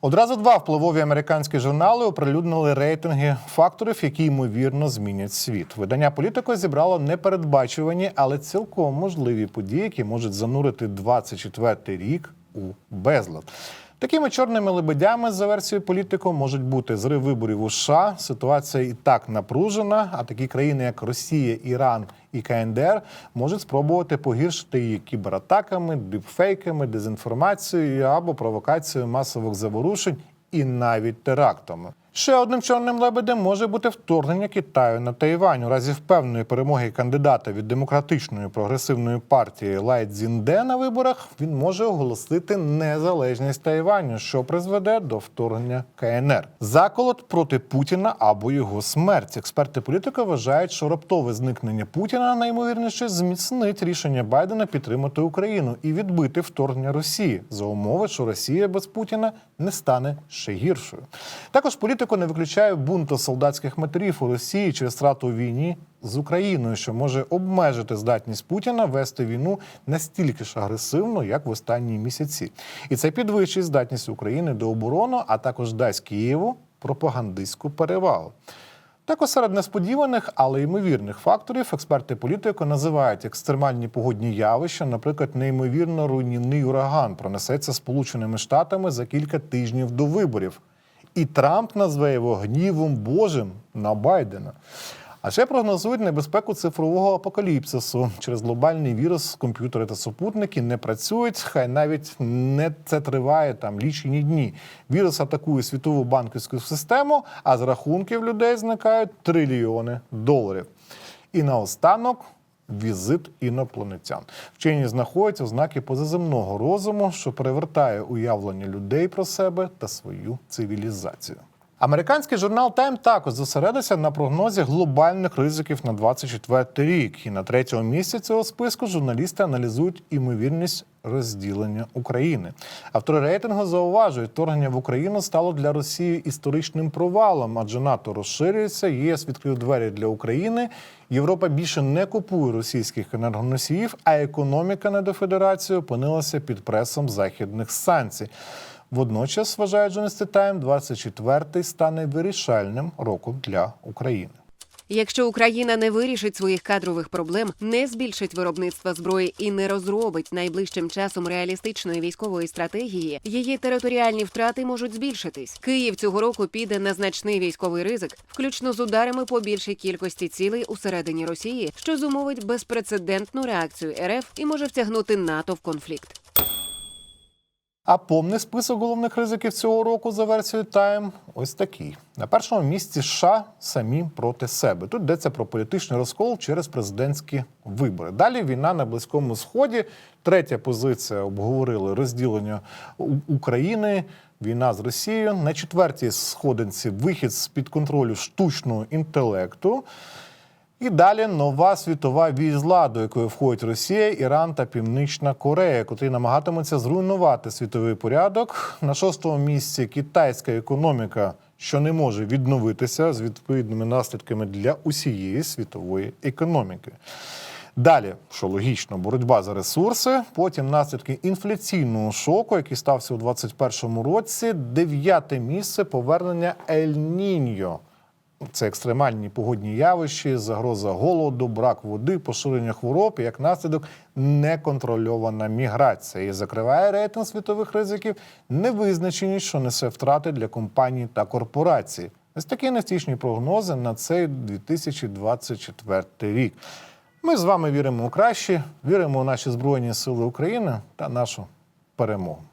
Одразу два впливові американські журнали оприлюднили рейтинги факторів, які ймовірно змінять світ. Видання політико зібрало непередбачувані, але цілком можливі події, які можуть занурити 24-й рік у безлад. Такими чорними лебедями за версією політику можуть бути зрив виборів у США. Ситуація і так напружена. А такі країни, як Росія, Іран і КНДР, можуть спробувати погіршити її кібератаками, дипфейками, дезінформацією або провокацією масових заворушень і навіть терактами. Ще одним чорним лебедем може бути вторгнення Китаю на Тайвань. У разі впевненої перемоги кандидата від демократичної прогресивної партії Лай Цзінде на виборах він може оголосити незалежність Тайваню, що призведе до вторгнення КНР. Заколот проти Путіна або його смерть. Експерти політики вважають, що раптове зникнення Путіна найімовірніше зміцнить рішення Байдена підтримати Україну і відбити вторгнення Росії за умови, що Росія без Путіна не стане ще гіршою. Також політико не виключає бунту солдатських матерів у Росії через втрату у війні з Україною, що може обмежити здатність Путіна вести війну настільки ж агресивно, як в останні місяці, і це підвищить здатність України до оборони, а також дасть Києву пропагандистську перевагу. Також серед несподіваних, але ймовірних факторів експерти політико називають екстремальні погодні явища, наприклад, неймовірно руйнівний ураган пронесеться Сполученими Штатами за кілька тижнів до виборів. І Трамп назве його гнівом Божим на Байдена. А ще прогнозують небезпеку цифрового апокаліпсису. Через глобальний вірус комп'ютери та супутники не працюють, хай навіть не це триває там лічені дні. Вірус атакує світову банківську систему, а з рахунків людей зникають трильйони доларів. І наостанок візит інопланетян. Вчені знаходять ознаки позаземного розуму, що перевертає уявлення людей про себе та свою цивілізацію. Американський журнал Time також зосередився на прогнозі глобальних ризиків на 24 рік. І на третьому місці цього списку журналісти аналізують імовірність розділення України. Автори рейтингу зауважують, вторгнення в Україну стало для Росії історичним провалом, адже НАТО розширюється, ЄС відкрив двері для України. Європа більше не купує російських енергоносіїв, а економіка недофедерації опинилася під пресом західних санкцій. Водночас, вважають журналісти Тайм, 24-й стане вирішальним роком для України. Якщо Україна не вирішить своїх кадрових проблем, не збільшить виробництва зброї і не розробить найближчим часом реалістичної військової стратегії, її територіальні втрати можуть збільшитись. Київ цього року піде на значний військовий ризик, включно з ударами по більшій кількості цілей усередині Росії, що зумовить безпрецедентну реакцію РФ і може втягнути НАТО в конфлікт. А повний список головних ризиків цього року за версією Time ось такий. На першому місці США самі проти себе. Тут йдеться про політичний розкол через президентські вибори. Далі війна на Близькому Сході. Третя позиція обговорили розділення України. Війна з Росією на четвертій сходинці вихід з під контролю штучного інтелекту. І далі нова світова війзла, до якої входять Росія, Іран та Північна Корея, котрі намагатимуться зруйнувати світовий порядок. На шостому місці китайська економіка, що не може відновитися з відповідними наслідками для усієї світової економіки. Далі, що логічно, боротьба за ресурси, потім наслідки інфляційного шоку, який стався у 2021 році. Дев'яте місце повернення Ель-Ніньо. Це екстремальні погодні явища, загроза голоду, брак води, поширення хвороб, і як наслідок неконтрольована міграція. І закриває рейтинг світових ризиків невизначеність, що несе втрати для компаній та корпорацій. Ось такі нестічні прогнози на цей 2024 рік. Ми з вами віримо у краще, віримо у наші Збройні Сили України та нашу перемогу.